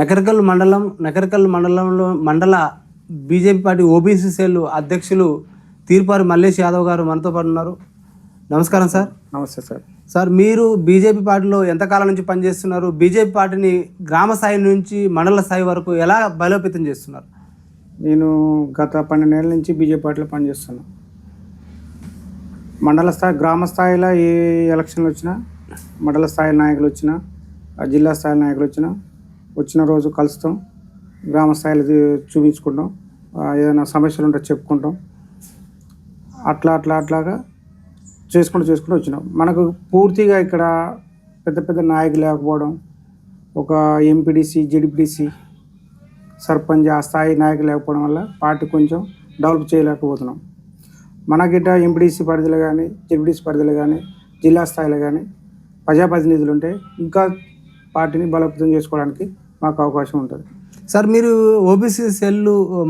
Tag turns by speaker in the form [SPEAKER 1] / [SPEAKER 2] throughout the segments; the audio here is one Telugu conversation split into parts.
[SPEAKER 1] నకరకల్ మండలం నకరకల్ మండలంలో మండల బీజేపీ పార్టీ ఓబీసీ సెల్ అధ్యక్షులు తీర్పారి మల్లేష్ యాదవ్ గారు మనతో పాటు ఉన్నారు. నమస్కారం సార్.
[SPEAKER 2] నమస్తే సార్.
[SPEAKER 1] సార్ మీరు బీజేపీ పార్టీలో ఎంతకాలం నుంచి పనిచేస్తున్నారు? బీజేపీ పార్టీని గ్రామ స్థాయి నుంచి మండల స్థాయి వరకు ఎలా బలోపేతం చేస్తున్నారు?
[SPEAKER 2] నేను గత పన్నెండేళ్ళ నుంచి బీజేపీ పార్టీలో పనిచేస్తున్నా మండల స్థాయి గ్రామ స్థాయిలో ఏ ఎలక్షన్లు వచ్చినా మండల స్థాయి నాయకులు వచ్చినా జిల్లా స్థాయి నాయకులు వచ్చినా వచ్చిన రోజు కలుస్తాం. గ్రామ స్థాయిలో చూపించుకుంటాం. ఏదైనా సమస్యలు ఉంటే చెప్పుకుంటాం. అట్లా అట్లా అట్లాగా చేసుకుంటూ చేసుకుంటూ వచ్చినాం. మనకు పూర్తిగా ఇక్కడ పెద్ద పెద్ద నాయకులు లేకపోవడం ఒక ఎంపీడీసీ జెడ్పీడీసీ సర్పంచ్ ఆ స్థాయి నాయకులు లేకపోవడం వల్ల పార్టీ కొంచెం డెవలప్ చేయలేకపోతున్నాం. మనకిట ఎంపీడీసీ పరిధిలో కానీ జెడ్పీడీసీ పరిధిలో కానీ జిల్లా స్థాయిలో కానీ ప్రజాప్రతినిధులు ఉంటే ఇంకా పార్టీని బలోపేతం చేసుకోవడానికి మాకు అవకాశం ఉంటుంది.
[SPEAKER 1] సార్ మీరు ఓబీసీ సెల్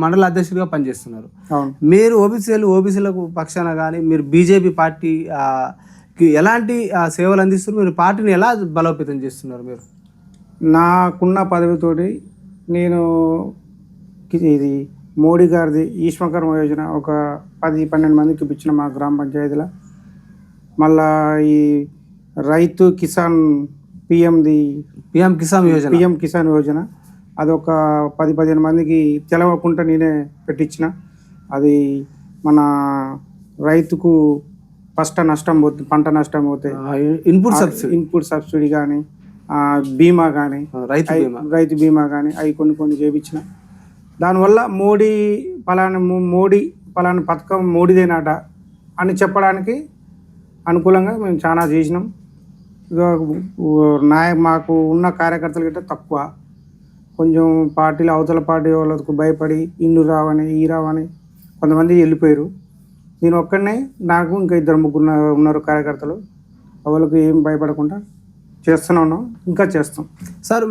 [SPEAKER 1] మండల అధ్యక్షుడిగా పనిచేస్తున్నారు.
[SPEAKER 2] అవును.
[SPEAKER 1] మీరు ఓబీసీ సెల్ ఓబీసీలకు పక్షాన కానీ మీరు బీజేపీ పార్టీ ఎలాంటి సేవలు అందిస్తున్నారు? మీరు పార్టీని ఎలా బలోపేతం చేస్తున్నారు మీరు?
[SPEAKER 2] నాకున్న పదవితోటి నేను ఇది మోడీ గారిది ఈశ్వకర్మ యోజన ఒక పది పన్నెండు మందికి ఇప్పించిన మా గ్రామ పంచాయతీలో. మళ్ళా ఈ రైతు కిసాన్ పిఎంది
[SPEAKER 1] పిఎం కిసాన్ యోజన.
[SPEAKER 2] పిఎం కిసాన్ యోజన. అదొక పది పదిహేను మందికి తెలవకుండా నేనే పెట్టించిన అది మన రైతుకు ఫస్ట్ నష్టం పోతే పంట నష్టం పోతే.
[SPEAKER 1] Input subsidy.
[SPEAKER 2] ఇన్పుట్ సబ్సిడీ కానీ బీమా కానీ
[SPEAKER 1] రైతు బీమా.
[SPEAKER 2] రైతు బీమా కానీ అవి కొన్ని కొన్ని చేయించిన దానివల్ల మోడీ పలానా మోడీ పలానా పథకం మోడీదేనాట అని చెప్పడానికి అనుకూలంగా మేము చాలా చేసినాం. నాయ మాకు ఉన్న కార్యకర్తలు గిట్ట తక్కువ. కొంచెం పార్టీలు అవతల పార్టీ వాళ్ళకు భయపడి ఇల్లు రావని ఈ రావని కొంతమంది వెళ్ళిపోయారు. నేను ఒక్కడనే నాకు ఇంకా ఇద్దరు ముగ్గురు ఉన్న- ఉన్నారు కార్యకర్తలు. వాళ్ళకి ఏం భయపడకుండా చేస్తూనే ఉన్నాం ఇంకా చేస్తాం.
[SPEAKER 1] సార్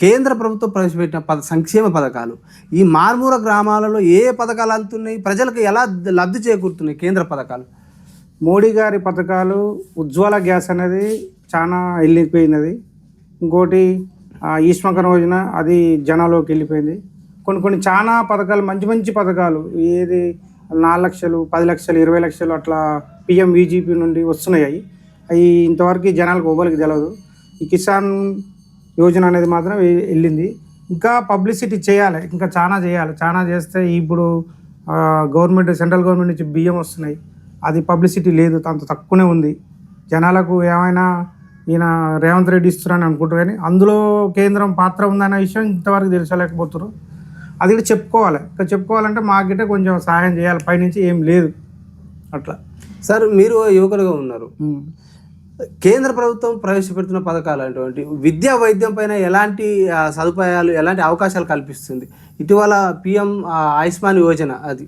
[SPEAKER 1] కేంద్ర ప్రభుత్వం ప్రవేశపెట్టిన పద సంక్షేమ పథకాలు ఈ మారుమూల గ్రామాలలో ఏ ఏ పథకాలు అందుతున్నాయి? ప్రజలకు ఎలా లబ్ధి చేకూరుతున్నాయి కేంద్ర పథకాలు?
[SPEAKER 2] మోడీ గారి పథకాలు ఉజ్వల గ్యాస్ అనేది చాలా వెళ్ళిపోయింది అది ఇంకోటి ఆ, రోజున యోజన అది జనాల్లోకి వెళ్ళిపోయింది. కొన్ని కొన్ని చాలా పథకాలు మంచి మంచి పథకాలు ఏది నాలుగు లక్షలు పది లక్షలు ఇరవై లక్షలు అట్లా పిఎం విజీపీ నుండి వస్తున్నాయి. అవి అవి ఇంతవరకు జనాలకు ఎవ్వరికి తెలియదు ఈ కిసాన్ యోజన అనేది మాత్రం వెళ్ళింది. ఇంకా పబ్లిసిటీ చేయాలి. ఇంకా చాలా చేయాలి. చాలా చేస్తే ఇప్పుడు గవర్నమెంట్ సెంట్రల్ గవర్నమెంట్ నుంచి బియ్యం వస్తున్నాయి. అది పబ్లిసిటీ లేదు. అంత తక్కువనే ఉంది. జనాలకు ఏమైనా ఈయన రేవంత్ రెడ్డి ఇస్తున్నారని అనుకుంటారు కానీ అందులో కేంద్రం పాత్ర ఉందనే విషయం ఇంతవరకు తెలుసలేకపోతున్నారు అది కూడా చెప్పుకోవాలి. ఇంకా చెప్పుకోవాలంటే మాకిటే కొంచెం సహాయం చేయాలి. పైనుంచి ఏం లేదు. అట్లా.
[SPEAKER 1] సార్ మీరు యువకులుగా ఉన్నారు. కేంద్ర ప్రభుత్వం ప్రవేశపెడుతున్న పథకాలు అటువంటి విద్యా వైద్యం పైన ఎలాంటి సదుపాయాలు ఎలాంటి అవకాశాలు కల్పిస్తుంది? ఇటీవల పిఎం ఆయుష్మాన్ యోజన అది.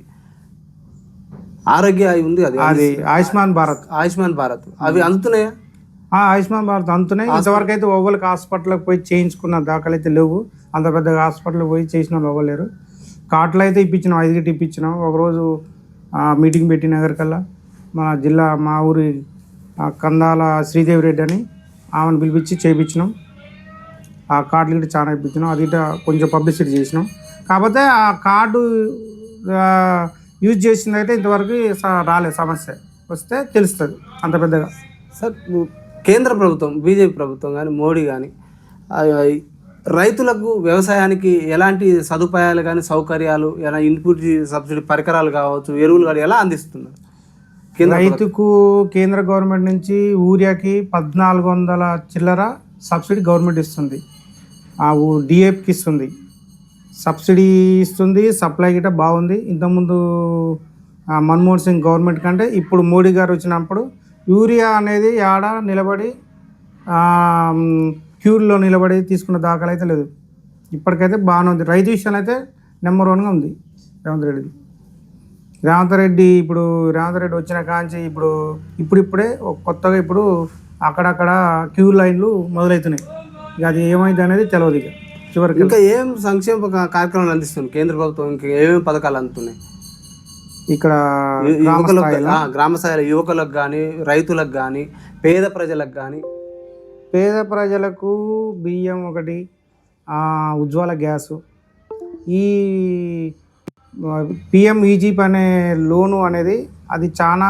[SPEAKER 1] ఆరోగ్య ఉంది అది
[SPEAKER 2] అది ఆయుష్మాన్ భారత్.
[SPEAKER 1] ఆయుష్మాన్ భారత్. అవి అందుతున్నాయా?
[SPEAKER 2] ఆయుష్మాన్ భారత్ అంతున్నాయి ఇంతవరకు అయితే ఒవ్వరికి హాస్పిటల్కి పోయి చేయించుకున్న దాఖలు అయితే లేవు. అంత పెద్ద హాస్పిటల్కి పోయి చేసిన వాళ్ళు అవ్వలేరు కార్డులు అయితే ఇప్పించినాం ఐదు గిట్టి ఇప్పించినాం. ఒకరోజు ఆ, మీటింగ్ పెట్టిన దగ్గరికల్లా మా జిల్లా మా ఊరి ఆ, కందాల శ్రీదేవి రెడ్డి అని ఆమెను పిలిపించి చేయించినాం. ఆ కార్డులు గిట్ట చాలా ఇప్పించినాం. అది గిట్ట కొంచెం పబ్లిసిటీ చేసినాం. కాకపోతే ఆ కార్డు ఆ, యూజ్ చేసింది అయితే ఇంతవరకు రాలేదు సమస్య. వస్తే తెలుస్తుంది అంత పెద్దగా.
[SPEAKER 1] సార్ కేంద్ర ప్రభుత్వం బీజేపీ ప్రభుత్వం కానీ మోడీ కానీ రైతులకు వ్యవసాయానికి ఎలాంటి సదుపాయాలు కానీ సౌకర్యాలు ఎలా ఇన్పుట్ సబ్సిడీ పరికరాలు కావచ్చు ఎరువులు కానీ ఎలా అందిస్తున్నారు?
[SPEAKER 2] రైతుకు కేంద్ర గవర్నమెంట్ నుంచి యూరియాకి పద్నాలుగు వందల చిల్లర సబ్సిడీ గవర్నమెంట్ ఇస్తుంది. ఆ డిఏపికి ఇస్తుంది. సబ్సిడీ ఇస్తుంది సప్లై గిట్ట బాగుంది. ఇంతకుముందు మన్మోహన్ సింగ్ గవర్నమెంట్ కంటే ఇప్పుడు మోడీ గారు వచ్చినప్పుడు యూరియా అనేది ఆడ నిలబడి క్యూర్లో నిలబడి తీసుకున్న దాఖలు అయితే లేదు. ఇప్పటికైతే బాగానే ఉంది. రైతు విషయంలో అయితే నెంబర్ వన్గా ఉంది రేవంత్ రెడ్డిది. రేవంత్ రెడ్డి ఇప్పుడు రేవంత్ రెడ్డి వచ్చిన కాంచి ఇప్పుడు ఇప్పుడిప్పుడే కొత్తగా ఇప్పుడు అక్కడక్కడ క్యూ లైన్లు మొదలవుతున్నాయి. ఇక అది ఏమైంది అనేది తెలియదు ఇక. చివరికి
[SPEAKER 1] ఇంకా ఏం సంక్షేమ కార్యక్రమాలు అందిస్తుంది కేంద్ర ప్రభుత్వం? ఇంకా ఏమేమి పథకాలు అందుతున్నాయి?
[SPEAKER 2] ఇక్కడ గ్రామ
[SPEAKER 1] యువకులకు
[SPEAKER 2] స్థాయిలో.
[SPEAKER 1] ఆ, గ్రామ స్థాయిలో యువకులకు కానీ రైతులకు కానీ పేద ప్రజలకు కానీ
[SPEAKER 2] పేద ప్రజలకు బియ్యం ఒకటి ఉజ్వల గ్యాసు. ఈ పిఎం ఈజీప్ అనే లోను అనేది అది చాలా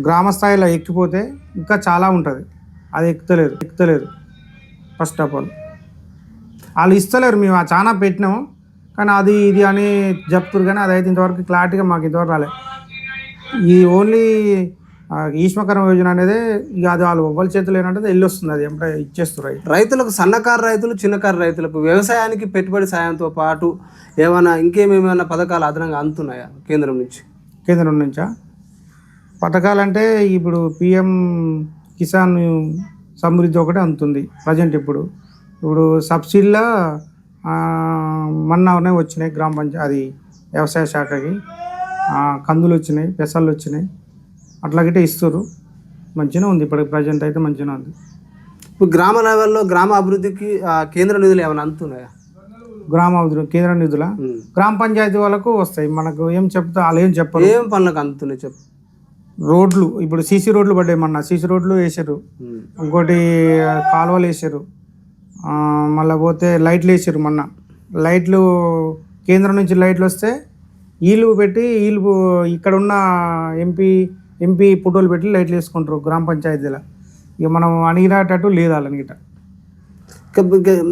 [SPEAKER 2] గ్రామ స్థాయిలో ఎక్కిపోతే ఇంకా చాలా ఉంటుంది. అది ఎక్కుతలేదు ఎక్కుతలేదు. First of all. వాళ్ళు ఇస్తలేరు మేము ఆ చాలా పెట్టినాము. కానీ అది ఇది అని చెప్తున్నారు కానీ అది అయితే ఇంతవరకు క్లారిటీగా మాకు ఇంతవరకు రాలేదు ఈ ఓన్లీ ఆ, ఈశ్మకరం యోజన అనేది ఇక అది వాళ్ళు ఒవ్వల చేతులు ఏంటంటే వెళ్ళి వస్తుంది అది ఎంపై ఇచ్చేస్తారు అవి.
[SPEAKER 1] రైతులకు సన్నకారు రైతులు చిన్నకారు రైతులకు వ్యవసాయానికి పెట్టుబడి సాయంతో పాటు ఏమైనా ఇంకేమేమైనా పథకాలు అదనంగా అందుతున్నాయా కేంద్రం నుంచి?
[SPEAKER 2] కేంద్రం నుంచా? పథకాలంటే ఇప్పుడు పిఎం కిసాన్ సమృద్ధి ఒకటి అందుతుంది ప్రజెంట్ ఇప్పుడు. ఇప్పుడు సబ్సిడీలో మొన్ననే వచ్చినాయి గ్రామ పంచాయతీ అది వ్యవసాయ శాఖకి. కందులు వచ్చినాయి పెసళ్ళు వచ్చినాయి. అట్లాగైతే ఇస్తారు మంచిగా ఉంది ఇప్పుడు ప్రజెంట్ అయితే మంచిగా ఉంది.
[SPEAKER 1] ఇప్పుడు గ్రామ లెవెల్లో గ్రామ అభివృద్ధికి కేంద్ర నిధులు ఏమైనా అందుతున్నాయా?
[SPEAKER 2] గ్రామ అభివృద్ధి కేంద్ర నిధుల. గ్రామ పంచాయతీ వాళ్ళకు వస్తాయి. మనకు ఏం చెప్తా వాళ్ళు ఏం చెప్పరు.
[SPEAKER 1] ఏం పనులకు అందుతున్నాయి చెప్పు.
[SPEAKER 2] రోడ్లు ఇప్పుడు సీసీ రోడ్లు పడ్డాయి మొన్న. సీసీ రోడ్లు వేసారు. ఇంకోటి కాలువలు వేసారు మళ్ళీ పోతే లైట్లు వేసారు మొన్న. లైట్లు కేంద్రం నుంచి లైట్లు వస్తే వీళ్ళు పెట్టి వీళ్ళు ఇక్కడ ఉన్న ఎంపీ ఎంపీ ఫోటోలు పెట్టి లైట్లు వేసుకుంటారు గ్రామ పంచాయతీలో. ఇక మనం అణిగినట్టు లేదు వాళ్ళని గిట్ట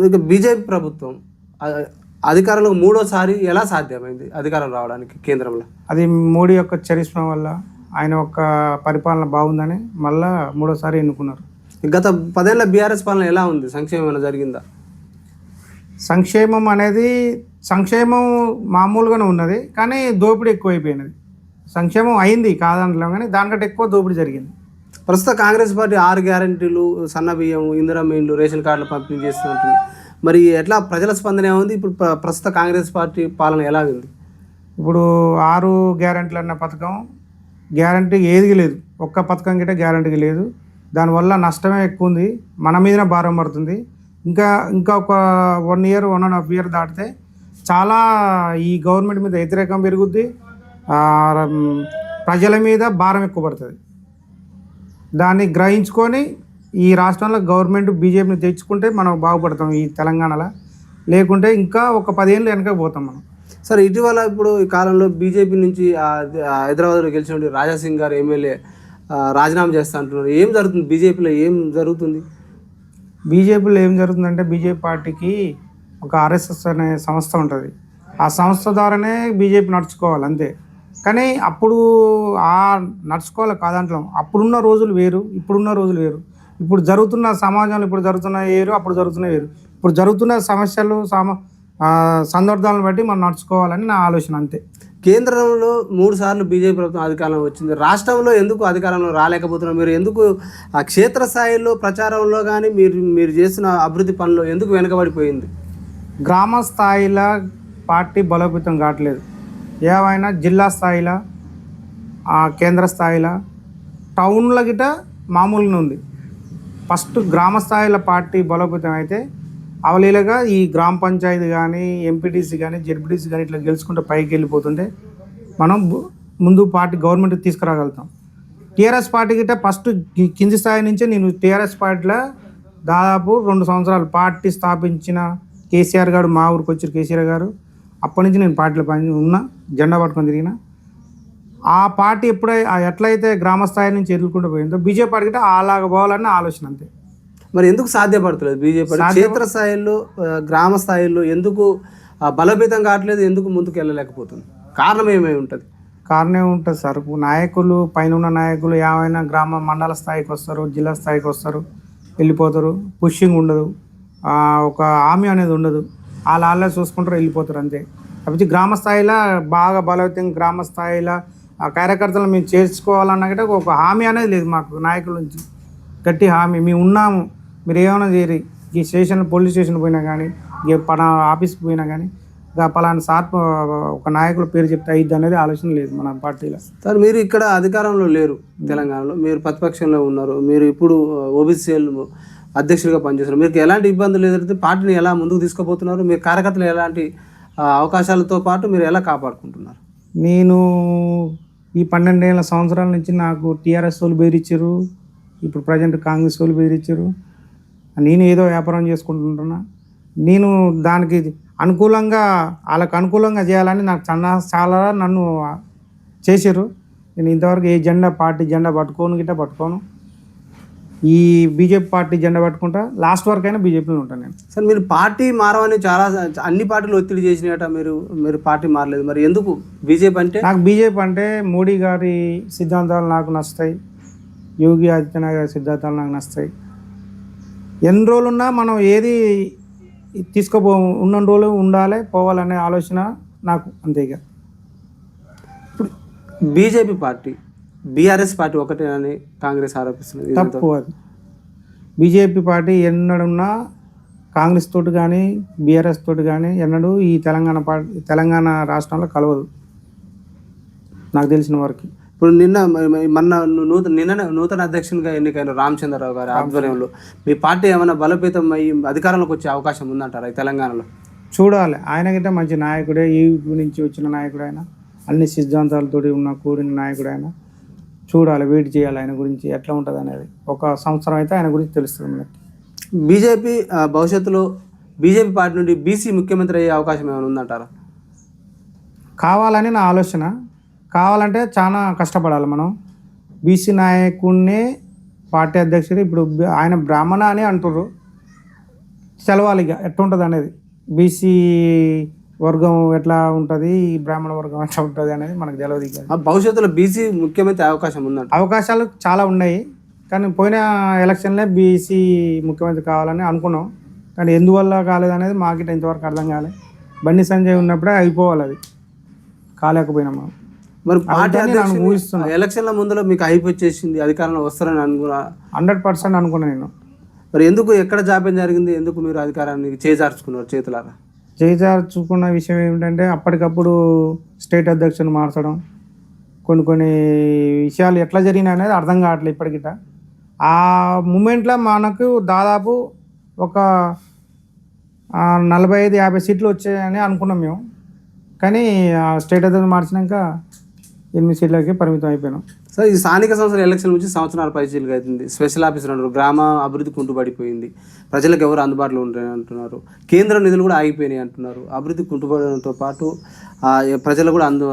[SPEAKER 1] ఇక బీజేపీ ప్రభుత్వం అధికారంలో మూడోసారి ఎలా సాధ్యమైంది అధికారం రావడానికి కేంద్రంలో?
[SPEAKER 2] అది మోడీ యొక్క చరిష్మా వల్ల ఆయన యొక్క పరిపాలన బాగుందని మళ్ళా మూడోసారి ఎన్నుకున్నారు.
[SPEAKER 1] గత పదేళ్ళ బీఆర్ఎస్ పాలన ఎలా ఉంది? సంక్షేమం ఏమైనా జరిగిందా?
[SPEAKER 2] సంక్షేమం అనేది సంక్షేమం మామూలుగానే ఉన్నది కానీ దోపిడీ ఎక్కువైపోయినది. సంక్షేమం అయింది కాదంటలేం కానీ దానికంటే ఎక్కువ దోపిడీ జరిగింది.
[SPEAKER 1] ప్రస్తుత కాంగ్రెస్ పార్టీ ఆరు గ్యారంటీలు సన్న బియ్యం ఇందిరమ్మ ఇండ్లు రేషన్ కార్డులు పంపిణీ చేస్తున్నట్టు. మరి ఎట్లా ప్రజల స్పందన ఏముంది? ఇప్పుడు ప్ర- ప్రస్తుత కాంగ్రెస్ పార్టీ పాలన ఎలా ఉంది?
[SPEAKER 2] ఇప్పుడు ఆరు గ్యారంటీలు అన్న పథకం గ్యారంటీ ఏది లేదు. ఒక్క పథకం గిట్ట గ్యారంటీ లేదు. దానివల్ల నష్టమే ఎక్కువ ఉంది మన మీదనే భారం పడుతుంది. ఇంకా ఇంకా ఒక one year one and half year దాటితే చాలా ఈ గవర్నమెంట్ మీద వ్యతిరేకం పెరుగుద్ది. ప్రజల మీద భారం ఎక్కువ పడుతుంది. దాన్ని గ్రహించుకొని ఈ రాష్ట్రంలో గవర్నమెంట్ బీజేపీని తెచ్చుకుంటే మనం బాగుపడతాం ఈ తెలంగాణలో. లేకుంటే ఇంకా ఒక పదేళ్ళు వెనక పోతాం మనం.
[SPEAKER 1] సరే ఇటీవల ఇప్పుడు ఈ కాలంలో బీజేపీ నుంచి హైదరాబాద్లో గెలిచిన రాజాసింగ్ గారు ఎమ్మెల్యే రాజీనామా చేస్తా అంటున్నారు. ఏం జరుగుతుంది? బీజేపీలో ఏం జరుగుతుంది?
[SPEAKER 2] బీజేపీలో ఏం జరుగుతుందంటే బీజేపీ పార్టీకి ఒక ఆర్ఎస్ఎస్ అనే సంస్థ ఉంటుంది. ఆ సంస్థ ద్వారానే బీజేపీ నడుచుకోవాలి అంతే. కానీ అప్పుడు ఆ నడుచుకోవాలి కాదంటాం అప్పుడున్న రోజులు వేరు ఇప్పుడున్న రోజులు వేరు. ఇప్పుడు జరుగుతున్న సమాజంలో ఇప్పుడు జరుగుతున్న వేరు అప్పుడు జరుగుతున్న వేరు. ఇప్పుడు జరుగుతున్న సమస్యలు సమ సందర్భాలను బట్టి మనం నడుచుకోవాలని నా ఆలోచన అంతే.
[SPEAKER 1] కేంద్రంలో మూడు సార్లు బీజేపీ ప్రభుత్వం అధికారంలో వచ్చింది. రాష్ట్రంలో ఎందుకు అధికారంలో రాలేకపోతున్నారు? మీరు ఎందుకు ఆ క్షేత్రస్థాయిలో ప్రచారంలో కానీ మీరు మీరు చేసిన అభివృద్ధి పనులు ఎందుకు వెనకబడిపోయింది?
[SPEAKER 2] గ్రామ స్థాయిలో పార్టీ బలోపేతం కావట్లేదు. ఏవైనా జిల్లా స్థాయిలో కేంద్ర స్థాయిలో టౌన్ల గిట మామూలుగా ఉంది. ఫస్ట్ గ్రామ స్థాయిలో పార్టీ బలోపేతం అయితే అవలీలగా ఈ గ్రామ పంచాయతీ కానీ ఎంపీటీసీ కానీ జెడ్పీటీసీ కానీ ఇట్లా గెలుచుకుంటే పైకి వెళ్ళిపోతుంటే మనం ముందు పార్టీ గవర్నమెంట్ తీసుకురాగలుగుతాం. టీఆర్ఎస్ పార్టీ గిట్ట ఫస్ట్ కింది స్థాయి నుంచే నేను టీఆర్ఎస్ పార్టీలో దాదాపు రెండు సంవత్సరాలు పార్టీ స్థాపించిన కేసీఆర్ గారు మా ఊరికి వచ్చారు కేసీఆర్ గారు. అప్పటి నుంచి నేను పార్టీలో పని ఉన్నా జెండా పట్టుకొని తిరిగిన. ఆ పార్టీ ఎప్పుడై ఎట్లయితే గ్రామ స్థాయి నుంచి ఎదుర్కొంటూ పోయిందో బీజేపీ పార్టీ గిట్ట అలాగ పోవాలని ఆలోచన అంతే.
[SPEAKER 1] మరి ఎందుకు సాధ్యపడతలేదు బీజేపీ క్షేత్ర స్థాయిలో గ్రామ స్థాయిలో ఎందుకు బలోపేతం కావట్లేదు ఎందుకు ముందుకు వెళ్ళలేకపోతుంది కారణం ఏమై ఉంటుంది?
[SPEAKER 2] కారణం ఉంటుంది సార్? నాయకులు పైన ఉన్న నాయకులు ఏమైనా గ్రామ మండల స్థాయికి వస్తారు జిల్లా స్థాయికి వస్తారు వెళ్ళిపోతారు పుషింగ్ ఉండదు ఒక హామీ అనేది ఉండదు. వాళ్ళ వాళ్ళే చూసుకుంటారు వెళ్ళిపోతారు అంతే. కాబట్టి గ్రామ స్థాయిలో బాగా బలవతం గ్రామ స్థాయిలో ఆ కార్యకర్తలు మేము చేర్చుకోవాలన్నా కూడా ఒక హామీ అనేది లేదు మాకు నాయకుల నుంచి. గట్టి హామీ. మేము ఉన్నాము. మీరు ఏమైనా చేయరు ఈ స్టేషన్ పోలీస్ స్టేషన్ పోయినా కానీ పలా ఆఫీస్కి పోయినా కానీ ఇక పలానా సార్ ఒక నాయకుల పేరు చెప్తే అయ్యిద్ది అనేది ఆలోచన లేదు మన పార్టీలో.
[SPEAKER 1] సార్ మీరు ఇక్కడ అధికారంలో లేరు తెలంగాణలో. మీరు ప్రతిపక్షంలో ఉన్నారు. మీరు ఇప్పుడు ఓబీసీఎల్ అధ్యక్షుడిగా పనిచేస్తున్నారు. మీకు ఎలాంటి ఇబ్బందులు ఎదురైతే పార్టీని ఎలా ముందుకు తీసుకుపోతున్నారు? మీరు కార్యకర్తలు ఎలాంటి అవకాశాలతో పాటు మీరు ఎలా కాపాడుకుంటున్నారు?
[SPEAKER 2] నేను ఈ పన్నెండేళ్ళ సంవత్సరాల నుంచి నాకు టీఆర్ఎస్ వాళ్ళు బెదిరించారు. ఇప్పుడు ప్రజెంట్ కాంగ్రెస్ వాళ్ళు బెదిరించారు. నేను ఏదో వ్యాపారం చేసుకుంటుంటున్నా. నేను దానికి అనుకూలంగా వాళ్ళకు అనుకూలంగా చేయాలని నాకు చాలా చాలా నన్ను చేసారు నేను ఇంతవరకు ఏ జెండా పార్టీ జెండా పట్టుకోను గిట్ట పట్టుకోను. ఈ బీజేపీ పార్టీ జెండా పట్టుకుంటా లాస్ట్ వరకు అయినా బీజేపీలో ఉంటాను నేను.
[SPEAKER 1] సార్ మీరు పార్టీ మారవని చాలా అన్ని పార్టీలు ఒత్తిడి చేసినట మీరు మీరు పార్టీ మారలేదు. మరి ఎందుకు? బీజేపీ అంటే?
[SPEAKER 2] నాకు బీజేపీ అంటే మోడీ గారి సిద్ధాంతాలు నాకు నచ్చుతాయి. యోగి ఆదిత్యనాథ్ గారి సిద్ధాంతాలు నాకు నచ్చుతాయి. ఎన్ని రోజులున్నా మనం ఏది తీసుకోపో ఉన్న రోజులు ఉండాలి పోవాలనే ఆలోచన నాకు అంతే ఇక.
[SPEAKER 1] బీజేపీ పార్టీ బీఆర్ఎస్ పార్టీ ఒకటే అని కాంగ్రెస్ ఆరోపిస్తుంది.
[SPEAKER 2] తప్పు అది. బీజేపీ పార్టీ ఎన్నడున్నా కాంగ్రెస్ తోటి కానీ బీఆర్ఎస్ తోటి కానీ ఎన్నడూ ఈ తెలంగాణ పార్టీ తెలంగాణ రాష్ట్రంలో కలవదు. నాకు తెలిసిన వరకు.
[SPEAKER 1] ఇప్పుడు నిన్న మ- మ- మొన్న నూతన నిన్న నూతన అధ్యక్షునిగా ఎన్నికైన రామచంద్రరావు గారి ఆధ్వర్యంలో మీ పార్టీ ఏమైనా బలోపేతం అయ్యి అధికారంలోకి వచ్చే అవకాశం ఉందంటారా ఈ తెలంగాణలో?
[SPEAKER 2] చూడాలి. ఆయన గిట్ట మంచి నాయకుడే ఈ నుంచి వచ్చిన నాయకుడు ఆయన అన్ని సిద్ధాంతాలతోటి ఉన్న కూడిన నాయకుడు ఆయన చూడాలి. వెయిట్ చేయాలి ఆయన గురించి ఎట్లా ఉంటుంది అనేది. ఒక సంవత్సరం అయితే ఆయన గురించి తెలుస్తుంది మనకి.
[SPEAKER 1] బీజేపీ భవిష్యత్తులో బీజేపీ పార్టీ నుండి బీసీ ముఖ్యమంత్రి అయ్యే అవకాశం ఏమైనా ఉందంటారా?
[SPEAKER 2] కావాలని నా ఆలోచన. కావాలంటే చాలా కష్టపడాలి మనం. బీసీ నాయకుడినే పార్టీ అధ్యక్షుడు. ఇప్పుడు ఆయన బ్రాహ్మణ అని అంటుర్రు. తెలవాలి ఇక ఎట్లా ఉంటుంది అనేది బీసీ వర్గం ఎట్లా ఉంటుంది? బ్రాహ్మణ వర్గం ఎట్లా ఉంటుంది అనేది మనకు తెలియదు ఇక.
[SPEAKER 1] భవిష్యత్తులో బీసీ ముఖ్యమంత్రి అవకాశం ఉందంట.
[SPEAKER 2] అవకాశాలు చాలా ఉన్నాయి. కానీ పోయిన ఎలక్షన్లే బీసీ ముఖ్యమంత్రి కావాలని అనుకున్నాం. కానీ ఎందువల్ల కాలేదనేది మాకిట ఇంతవరకు అర్థం కాలేదు బండి సంజయ్ ఉన్నప్పుడే అయిపోవాలి అది. కాలేకపోయినాం మనం.
[SPEAKER 1] మరి పార్టీ. ఎలక్షన్ల ముందులో మీకు హైప్ వచ్చేసింది అధికారంలో వస్తారని అనుకున్నా
[SPEAKER 2] హండ్రెడ్ పర్సెంట్ అనుకున్నా నేను.
[SPEAKER 1] మరి ఎందుకు ఎక్కడ జాప్యం జరిగింది? ఎందుకు మీరు అధికారాన్ని చేజార్చుకున్నారు చేతులారా?
[SPEAKER 2] చేజార్చుకున్న విషయం ఏమిటంటే అప్పటికప్పుడు స్టేట్ అధ్యక్షుని మార్చడం కొన్ని కొన్ని విషయాలు ఎట్లా జరిగినాయి అనేది అర్థం కావట్లేదు ఇప్పటికిట. ఆ మూమెంట్లో మనకు దాదాపు ఒక నలభై ఐదు యాభై సీట్లు వచ్చాయని అనుకున్నాం మేము. కానీ స్టేట్ అధ్యక్షుని మార్చినాక ఎనిమిది సీట్లకి పరిమితం అయిపోయినాం.
[SPEAKER 1] సార్ ఈ స్థానిక సంస్థల ఎలక్షన్ నుంచి సంవత్సరాల పైచీలుగా అవుతుంది. స్పెషల్ ఆఫీసర్ అంటారు గ్రామ అభివృద్ధి కుంటుపడిపోయింది ప్రజలకు ఎవరు అందుబాటులో ఉంటాయని అంటున్నారు. కేంద్ర నిధులు కూడా ఆగిపోయినాయి అంటున్నారు. అభివృద్ధి కుంటుపడడంతో పాటు ప్రజలు కూడా అందు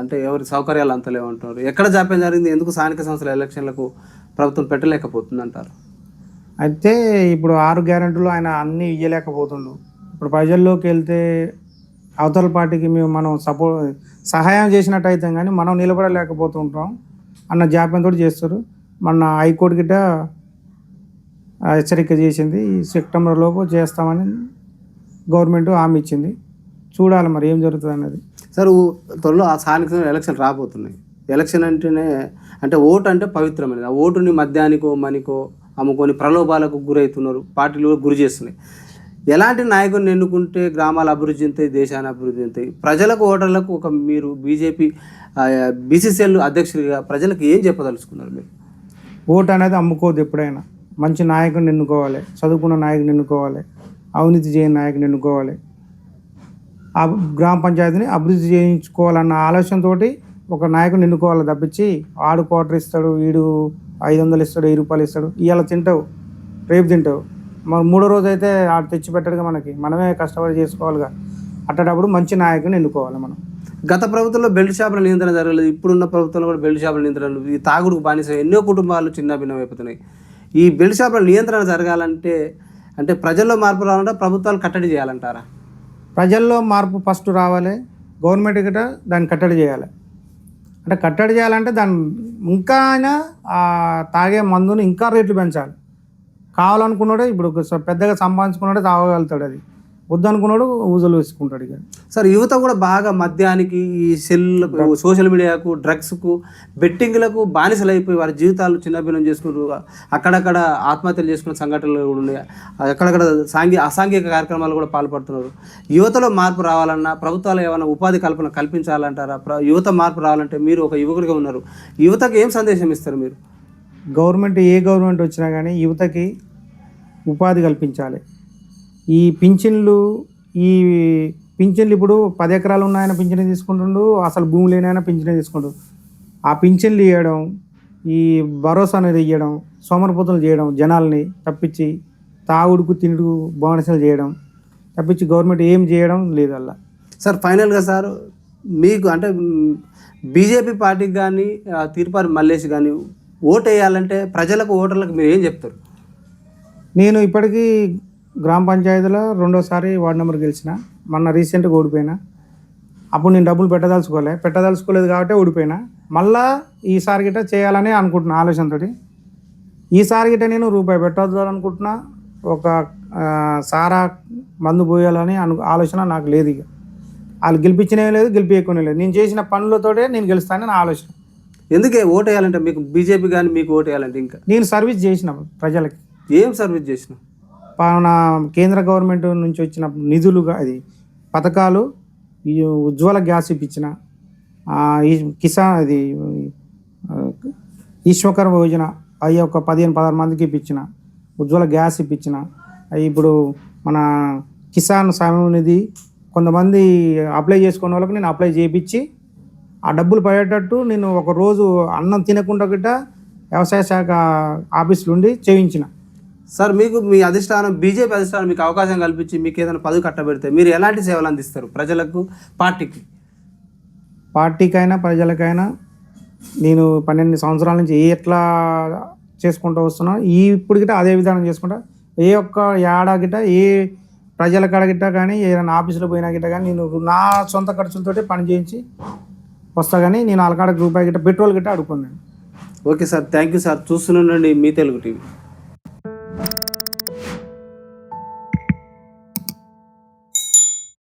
[SPEAKER 1] అంటే ఎవరి సౌకర్యాలు అంతలేవు అంటున్నారు. ఎక్కడ జాప్యం జరిగింది? ఎందుకు స్థానిక సంస్థల ఎలక్షన్లకు ప్రభుత్వం పెట్టలేకపోతుంది అంటారు
[SPEAKER 2] అయితే ఇప్పుడు ఆరు గ్యారెంటీలు ఆయన అన్నీ ఇయ్యలేకపోతుండు. ఇప్పుడు ప్రజల్లోకి వెళ్తే అవతల పార్టీకి మేము మనం సపోర్ట్ సహాయం చేసినట్టు అయితే కానీ మనం నిలబడలేకపోతుంటాం అన్న జాప్యంతో చేస్తారు. మన హైకోర్టు గిట్ట హెచ్చరిక చేసింది. ఈ సెప్టెంబర్లోపు చేస్తామని గవర్నమెంట్ హామీ ఇచ్చింది. చూడాలి మరి ఏం జరుగుతుంది అన్నది.
[SPEAKER 1] సార్ త్వరలో ఆ స్థానిక ఎలక్షన్ రాబోతున్నాయి. ఎలక్షన్ అంటేనే అంటే ఓటు అంటే పవిత్రమైనది. ఆ ఓటుని మద్యానికో మనికో అమ్ముకొని ప్రలోభాలకు గురవుతున్నారు పార్టీలు కూడా గురి చేస్తున్నాయి. ఎలాంటి నాయకుడిని ఎన్నుకుంటే గ్రామాల అభివృద్ధి చెందుతాయి దేశాన్ని అభివృద్ధి చెందుతాయి? ప్రజలకు ఓటర్లకు ఒక మీరు బీజేపీ బీసీసీఎల్ అధ్యక్షుడిగా ప్రజలకు ఏం చెప్పదలుచుకున్నారు మీరు?
[SPEAKER 2] ఓటు అనేది అమ్ముకోవద్దు ఎప్పుడైనా. మంచి నాయకుడిని ఎన్నుకోవాలి చదువుకున్న నాయకుని ఎన్నుకోవాలి అవినీతి చేయని నాయకుని ఎన్నుకోవాలి. ఆ గ్రామ పంచాయతీని అభివృద్ధి చేయించుకోవాలన్న ఆలోచనతోటి ఒక నాయకుని ఎన్నుకోవాలి తప్పించి ఆడు క్వార్టర్ ఇస్తాడు వీడు ఐదు వందలు ఇస్తాడు వెయ్యి రూపాయలు ఇస్తాడు ఇవాళ తింటావు రేపు తింటావు. మరి మూడో రోజు అయితే ఆడు తెచ్చి పెట్టడుగా మనకి. మనమే కష్టపడి చేసుకోవాలిగా. అట్టేటప్పుడు మంచి నాయకుని ఎన్నుకోవాలి మనం.
[SPEAKER 1] గత ప్రభుత్వంలో బెల్ట్ షాపుల నియంత్రణ జరగలేదు. ఇప్పుడున్న ప్రభుత్వంలో కూడా బెల్ట్ షాపుల నియంత్రణ ఈ తాగుడుకు బానిస ఎన్నో కుటుంబాలు చిన్న భిన్నం అయిపోతున్నాయి. ఈ బెల్ట్ షాపుల నియంత్రణ జరగాలంటే అంటే ప్రజల్లో మార్పు రావాలంటే ప్రభుత్వాలు కట్టడి చేయాలంటారా?
[SPEAKER 2] ప్రజల్లో మార్పు ఫస్ట్ రావాలి. గవర్నమెంట్ గిట దాన్ని కట్టడి చేయాలి. అంటే కట్టడి చేయాలంటే దాన్ని ఇంకా అయినా తాగే మందుని ఇంకా రేట్లు పెంచాలి. కావాలనుకున్నాడే ఇప్పుడు పెద్దగా సంపాదించుకున్నాడే తాగగలుగుతాడు అది. వద్దనుకున్నాడు ఊజలు వేసుకుంటాడు ఇక.
[SPEAKER 1] సార్ యువత కూడా బాగా మద్యానికి ఈ సెల్లకు సోషల్ మీడియాకు డ్రగ్స్కు బెట్టింగ్లకు బానిసలు అయిపోయి వారి జీవితాలు చిన్నభిన్నం చేసుకుంటూ అక్కడక్కడ ఆత్మహత్యలు చేసుకున్న సంఘటనలు కూడా ఉన్నాయి. అక్కడక్కడ సాంఘిక అసాంఘిక కార్యక్రమాలు కూడా పాల్పడుతున్నారు. యువతలో మార్పు రావాలన్నా ప్రభుత్వాలు ఏమైనా ఉపాధి కల్పన కల్పించాలంటారా? ప్ర- యువత మార్పు రావాలంటే మీరు ఒక యువకుడిగా ఉన్నారు. యువతకు ఏం సందేశం ఇస్తారు మీరు?
[SPEAKER 2] గవర్నమెంట్ ఏ గవర్నమెంట్ వచ్చినా కానీ యువతకి ఉపాధి కల్పించాలి. ఈ పింఛన్లు ఈ పింఛన్లు ఇప్పుడు పది ఎకరాలు ఉన్న ఆయన పింఛన్ తీసుకుంటుండు అసలు భూమి లేని ఆయన పింఛన్ తీసుకుంటు ఆ పింఛన్లు ఇవ్వడం ఈ భరోసా అనేది ఇవ్వడం సోమరపోతులు చేయడం జనాల్ని తప్పించి తాగుడుకు తిండుకు బోనసలు చేయడం తప్పించి గవర్నమెంట్ ఏం చేయడం లేదు అలా
[SPEAKER 1] సార్ ఫైనల్గా సార్ మీకు అంటే బీజేపీ పార్టీకి కానీ తీర్పారి మల్లేష్ కానీ ఓటు వేయాలంటే ప్రజలకు ఓటర్లకు మీరు ఏం చెప్తారు?
[SPEAKER 2] నేను ఇప్పటికీ గ్రామ పంచాయతీలో రెండోసారి వార్డు నెంబర్ గెలిచిన. మొన్న రీసెంట్గా ఓడిపోయినా. అప్పుడు నేను డబ్బులు పెట్టదలుచుకోలే. పెట్టదలుచుకోలేదు కాబట్టి ఓడిపోయినా. మళ్ళా ఈసారి గిట్ట చేయాలని అనుకుంటున్నా ఆలోచనతోటి. ఈసారి గిట్ట నేను రూపాయి పెట్టద్దు అనుకుంటున్నా ఒక సారా మందు పోయాలని అను ఆలోచన నాకు లేదు ఇక. వాళ్ళు గెలిపించినవి లేదు గెలిపించుకునే లేదు. నేను చేసిన పనులతోటే నేను గెలుస్తానని నా ఆలోచన.
[SPEAKER 1] ఎందుకే ఓటు వేయాలంటే మీకు బీజేపీ కానీ మీకు ఓటు వేయాలంటే ఇంకా?
[SPEAKER 2] నేను సర్వీస్ చేసిన ప్రజలకి.
[SPEAKER 1] ఏం సర్వీస్ చేసినావు?
[SPEAKER 2] మన కేంద్ర గవర్నమెంట్ నుంచి వచ్చిన నిధులుగా అది పథకాలు ఉజ్వల గ్యాస్ ఇప్పించిన ఈ కిసాన్ అది ఈశ్వకర్మ ఈశ్వకర్ యోజన అవి ఒక పదిహేను పదహారు మందికి ఇప్పించిన ఉజ్వల గ్యాస్ ఇప్పించిన అవి ఇప్పుడు మన కిసాన్ సమయం నిధి కొంతమంది అప్లై చేసుకున్న వాళ్ళకి నేను అప్లై చేయించి ఆ డబ్బులు పడేటట్టు నేను ఒక రోజు అన్నం తినకుండా గిట్ట వ్యవసాయ శాఖ ఆఫీసులు ఉండి చేయించిన.
[SPEAKER 1] సార్ మీకు మీ అధిష్టానం బీజేపీ అధిష్టానం మీకు అవకాశం కల్పించి మీకు ఏదైనా పదవి కట్టబెడితే మీరు ఎలాంటి సేవలు అందిస్తారు ప్రజలకు పార్టీకి?
[SPEAKER 2] పార్టీకైనా ప్రజలకైనా నేను పన్నెండు సంవత్సరాల నుంచి ఏ ఎట్లా చేసుకుంటూ వస్తున్నా ఈ ఇప్పుడు గిట్ట అదే విధానం చేసుకుంటా. ఏ ఒక్క ఏడా గిట్ట ఏ ప్రజల కాడ గిట్ట కానీ ఏదైనా ఆఫీసులో పోయినా గిట్ట కానీ నేను నా సొంత ఖర్చులతోటి పని చేయించి వస్తా కానీ నేను వాళ్ళ కాడ రూపాయి గిట్ట పెట్రోల్ గిట్ట అడుక్కున్నాను
[SPEAKER 1] okay sir thank you sir. చూస్తుండండి మీ తెలుగు టీవీ.